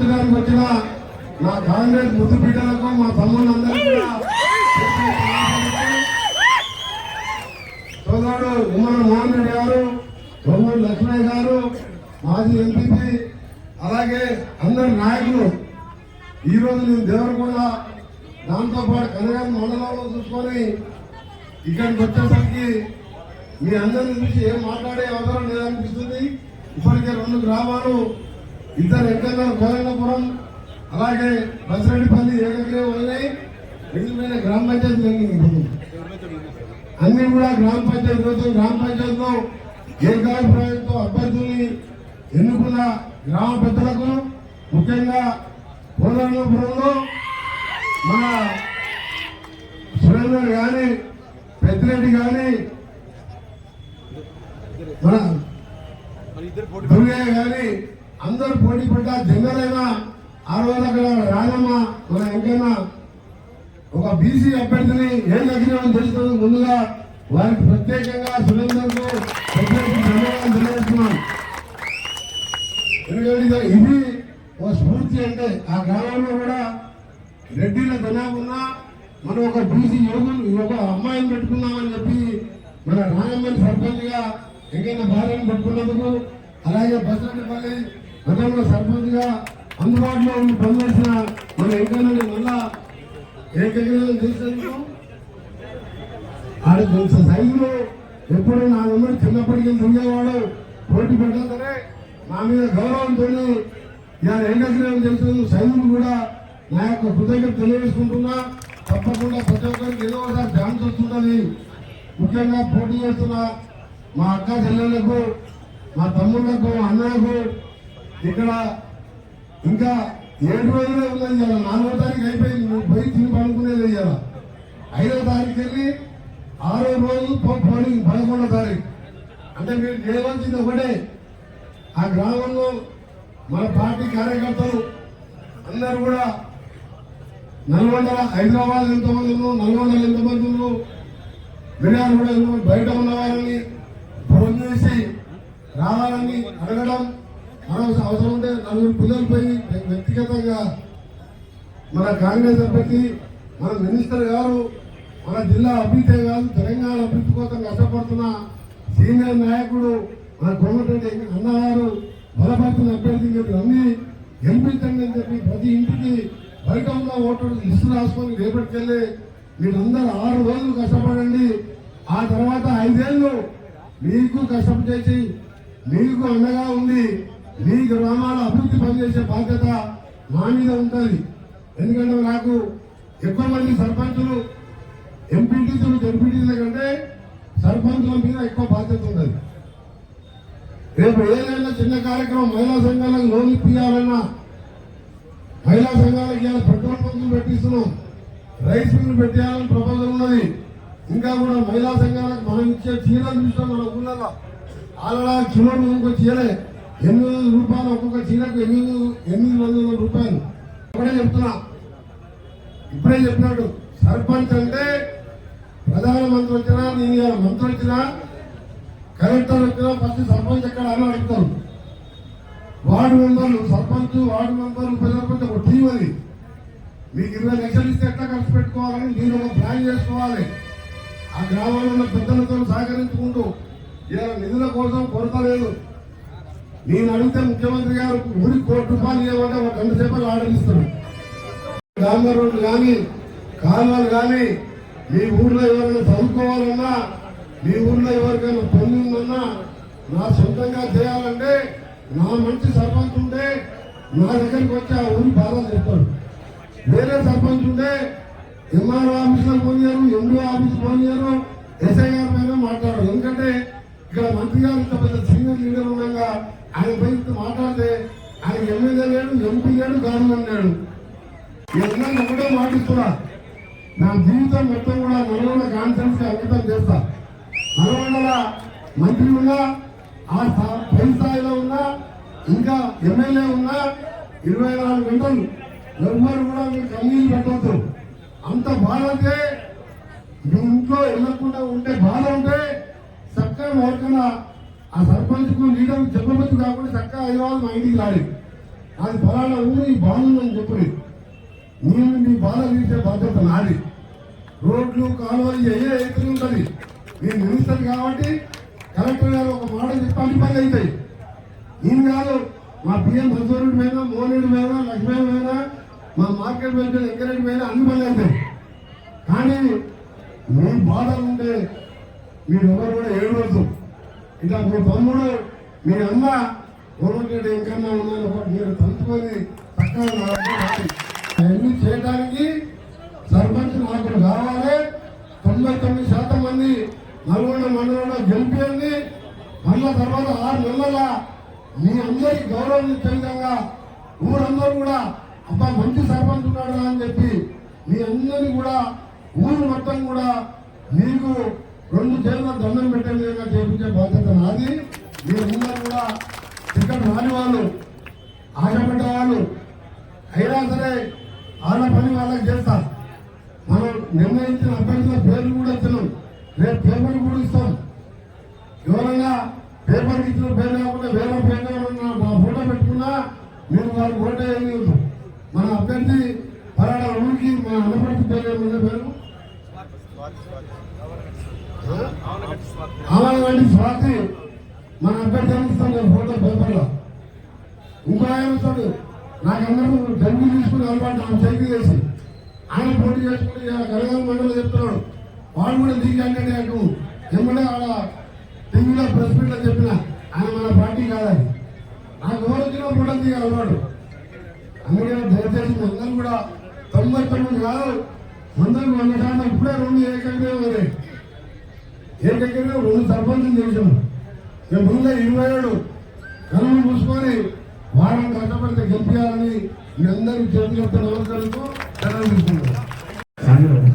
ఆశించడానికి వచ్చిన నా కాంగ్రెస్ ముద్దు బిడ్డలకు మా తమ్ముళ్ళందరికీ కూడా సోదరుడు ఉమ్మల మోహన్ రెడ్డి గారు తొమ్మూరు లక్ష్మయ్య గారు మాజీ ఎంపీపీ అలాగే అందరి నాయకులు. ఈ రోజు నేను దేవరకొండ దాంతోపాటు పాటు మండలంలో చూసుకొని ఇక్కడికి వచ్చేసరికి మీ అందరిని చూసి ఏం మాట్లాడే అవసరం లేదనిపిస్తుంది. ఇప్పటికే రెండు గ్రామాలు ఇద్దరు ఎక్కడ గోవిందపురం అలాగే బసిరెడ్డిపల్లి ఏకగ్రీవం ఉన్నాయి మిగిలిపోయిన గ్రామ పంచాయతీ అన్ని కూడా గ్రామ పంచాయతీ గ్రామ పంచాయతీలో ఏకాభిప్రాయంతో అభ్యర్థుల్ని ఎన్నుకున్న గ్రామ పెద్దలకు ముఖ్యంగా పోలవరంలో మన సురేందర్ గాని పెద్దిరెడ్డి గాని మన దుర్గయ్య గాని అందరూ పోటీ పడ్డా జంగలైనా ఆ రోజు అక్కడ రాజమ్మ మన వెంకన్న ఒక బీసీ అభ్యర్థిని ఏం దగ్గర తెలుస్తుంది ముందుగా వారికి ప్రత్యేకంగా సురేందర్కు ప్రత్యేక ధన్యవాదాలు తెలియజేస్తున్నాం. ఎందుకంటే ఇది- ఒక స్ఫూర్తి అంటే ఆ గ్రామంలో కూడా రెడ్డిల జనాభా మనం ఒక బీసీ యువకులు ఒక అమ్మాయిని పెట్టుకున్నామని చెప్పి మన రాయమ్మని సర్పంచ్గా ఎంకైనా భార్యను పెట్టుకున్నందుకు అలాగే బసరెడ్డిపల్లి గతంలో సర్పంచ్గా అందుబాటులో ఉండి పనిచేసిన మన ఎంకైనా మళ్ళా ఏకగ్రహం చేసేందుకు ఆడ కొంత సైజులు ఎప్పుడు నా వెంబడి చిన్నప్పటికీ తిరిగేవాడు పోటీ పెట్టా సరే నా మీద గౌరవంతో ఇలా ఏకగ్రహం చేసేందుకు సైజులు కూడా నా యొక్క కృతజ్ఞత తెలియజేసుకుంటున్నా. తప్పకుండా ప్రతి ఒక్కరికి ఏదో ఒకసారి ఛాన్స్ వస్తుంటుంది ముఖ్యంగా పోటీ చేస్తున్న మా అక్క చెల్లెళ్ళకు మా తమ్ముళ్ళకు అన్నలకు ఇక్కడ ఇంకా ఏడు రోజులే ఉన్నది ఇవాళ. నాలుగో తారీఖు అయిపోయింది. నువ్వు పోయి తిని పడుకునేది ఇవాళ. ఐదో తారీఖు వెళ్ళి ఆరో రోజు పో- పోలింగ్ పదకొండో తారీఖు. అంటే మీరు చేయవలసింది ఒకటే. ఆ గ్రామంలో మన పార్టీ కార్యకర్తలు అందరూ కూడా నల్గొండ హైదరాబాద్ ఎంతమంది ఉన్నారు? నల్గొండ ఎంతమంది ఉన్నారు? మిర్యాలు కూడా బయట ఉన్న వారిని ఫోన్ చేసి రావాలని అడగడం మనం అవసరం ఉంటే నలుగురు పిల్లలపై వ్యక్తిగతంగా మన కాంగ్రెస్ అభ్యర్థి మన మినిస్టర్ గారు మన జిల్లా అభివృద్ధి కాదు తెలంగాణ అభివృద్ధి కోసం కష్టపడుతున్న సీనియర్ నాయకుడు మన కోమటిరెడ్డి అన్నగారు బలపడుతున్న అభ్యర్థి మీరు అన్ని గెలిపించండి అని చెప్పి ప్రతి ఇంటికి బయట ఉన్న ఓటర్ లిస్టు రాసుకొని రేపటికెళ్ళి మీరందరూ ఆరు రోజులు కష్టపడండి. ఆ తర్వాత ఐదేళ్ళు మీకు కష్టం చేసి మీకు అండగా ఉంది మీ గ్రామాల అభివృద్ధి పనిచేసే బాధ్యత మా మీద ఉంటుంది. ఎందుకంటే నాకు ఎక్కువ మంది సర్పంచులు ఎంపీటీసీలు జడ్పీటీసీల కంటే సర్పంచుల మీద ఎక్కువ బాధ్యత ఉన్నది రేపు ఏదైనా చిన్న కార్యక్రమం మహిళా సంఘాలకు లోన్ ఇప్పించాలన్నా మహిళా సంఘాలకు ఇవాళ పెట్రోల్ పంపులు పెట్టిస్తున్నాం. రైస్ మిల్లు పెట్టాలని ప్రపోజల్ ఉన్నది. ఇంకా కూడా మహిళా సంఘాలకు మనం ఇచ్చే చీరలు చూసినాం మన ఊళ్ళలో ఆలడా కిలో ఇంకో చీరే ఎనిమిది వందల రూపాయలు ఒక్కొక్క చీరకు ఎనిమిది ఎనిమిది వందల రూపాయలు. ఇప్పుడే చెప్తున్నా. ఇప్పుడే చెప్పినాడు సర్పంచ్ అంటే ప్రధానమంత్రి వచ్చినా నేను మంత్రి వచ్చినా కలెక్టర్ వచ్చినా ఫస్ట్ సర్పంచ్ ఎక్కడ అని అడుగుతారు. వార్డు మెంబర్లు సర్పంచ్ వార్డు మెంబర్లు ఉప సర్పంచ్ ఒక టీం అది. మీకు ఇరవై లక్షలు ఇస్తే ఎట్లా ఖర్చు పెట్టుకోవాలని మీరు ఒక ప్లాన్ చేసుకోవాలి. ఆ గ్రామంలో ఉన్న పెద్దలతో సహకరించుకుంటూ ఇలా నిధుల కోసం కొరత లేదు. నేను అడిగితే ముఖ్యమంత్రి గారు ఊరికి కోటి రూపాయలు ఇవ్వమంటే ఒక గంట సేపలు ఆర్డర్ ఇస్తారు డాంబర్ రోడ్లు కానీ కాలువలు కానీ మీ ఊర్లో ఎవరైనా చదువుకోవాలన్నా మీ ఊర్లో ఎవరికైనా పని ఉందన్నా నా సొంతంగా చేయాలంటే నా మంచి సర్పంచ్ ఉంటే నా దగ్గరికి వచ్చి ఆ ఊరి బాధలు చెప్తాడు వేరే సర్పంచ్ ఉంటే ఎంఆర్ఓ ఆఫీసులో పోనీయారు ఎండిఓ ఆఫీస్ పోనీయారు ఎస్ఐ గారి పైన మాట్లాడరు. ఎందుకంటే ఇక్కడ మంత్రి గారు ఇంత పెద్ద సీనియర్ లీడర్ ఉండగా ఆయన పై ఇంత మాట్లాడితే ఆయన ఎమ్మెల్యే లేడు ఎంపీ లేడు గవర్నమెంట్ లేడు ఎన్నో ఒకటే మాటిస్తున్నా నా జీవితం మొత్తం కూడా నలుగురు కాన్ఫరెన్స్ అంకితం చేస్తా. నల్గొండల మంత్రి ఉన్నా ఆ స్థా- పై స్థాయిలో ఉన్నా ఇంకా ఎమ్మెల్యే ఉన్నా ఇరవై నాలుగు గంటలు ఎవ్వరు కూడా మీరు కన్నీళ్ళు పెట్టవద్దు అంత బాధ అంటే మీ ఇంట్లో వెళ్ళకుండా ఉంటే బాధ ఉంటే చక్కగా ఎవరికైనా ఆ సర్పంచ్కు లీడర్ చెప్పబద్దు కాకుండా చక్కగా హైదరాబాద్ మా ఇంటికి రాలేదు. అది ఫలానా ఊరు ఈ బాగుందని చెప్పి నేను మీ బాధ తీసే బాధ్యత నాది. రోడ్లు కాలువలు ఏ ఎత్తులు ఉంటుంది. నేను మినిస్టర్ కాబట్టి కలెక్టర్ గారు ఒక మాట చెప్పి అన్ని పనులు అవుతాయి నేను కాదు మా పిఎం సత్వరుడి మీద మోనీడి మీద లక్ష్మీ మీద మా మార్కెట్ మీద ఎంకరెడ్డి మీద అన్ని పనులు అవుతాయి కానీ మీ బాధలు ఉంటే మీరు ఎవరు కూడా ఏడవద్దు. ఇంకా మీ తమ్ముడు మీ అమ్మ గవర్నమెంట్ ఇంకన్నా ఉన్నాను ఒకటి మీరు తలుచుకొని చక్కగా అవన్నీ చేయడానికి సర్పంచ్ నాకు కావాలి. తొంభై తొమ్మిది శాతం మంది నల్గొండ మండలంలో గెలిపేయండి మళ్ళా తర్వాత ఆరు నెలల మీ అందరికి గౌరవం ఇచ్చే విధంగా ఊరందరూ కూడా అబ్బా మంచి సర్పంచ్ ఉన్నాడు అని చెప్పి మీ అందరినీ కూడా ఊరు మొత్తం కూడా మీకు రెండు చేతుల దండం పెట్టే విధంగా చేపించే బాధ్యత నాది. మీరందరూ కూడా టికెట్ రాని వాళ్ళు ఆశపడ్డ వాళ్ళు అయినా సరే వాళ్ళ పని వాళ్ళకి చేస్తారు. మనం నిర్ణయించిన అభ్యర్థుల పేర్లు కూడా ఇస్తున్నాం. రేపు పేపర్ కూడా ఇస్తాం. ఎవరైనా పేపర్ ఇచ్చిన పేరు కాకుండా వేరే పేరు మా ఫోటో పెట్టుకున్నా మీరు వారు ఓటే వేయలేదు మన అభ్యర్థి పలానా ఊరికి మా అన్నపడి పేరు ఏమన్నా పేరు? ఆమె స్వాతి. మన అభ్యర్థి ఇస్తాం నేను ఫోటో పేపర్లో ఇంకో ఆయన వస్తాడు నాకందరూ డబ్బు తీసుకుని అలవాటు నా చేతి చేసి? ఆయన పోటీ చేసుకుని ఇలా కలగాలి మండలి చెప్తున్నాడు. వాడు కూడా లీగ్ నాకు ఎమ్మెల్యే ఎమ్మడే ఆడ టీవీలో ప్రెస్ మీట్లో చెప్పిన ఆయన మన పార్టీ కాదని. నాకు ఎవరు వచ్చినా ఫోటో తీయాలి వాడు. అందుకే దయచేసి అందరూ కూడా తొంభై తొమ్మిది కాదు వందలకు వంద శాతం ఇప్పుడే రెండు ఏకంగా ఏకంగా రెండు సర్పంచులు చేసాము ముందే ఇరవై ఏడు. కనులు మూసుకొని వారం కష్టపడితే గెలిపించాలని మీ అందరికీ చేతులు నమస్కరిస్తూ సెలవు తీసుకుంటాం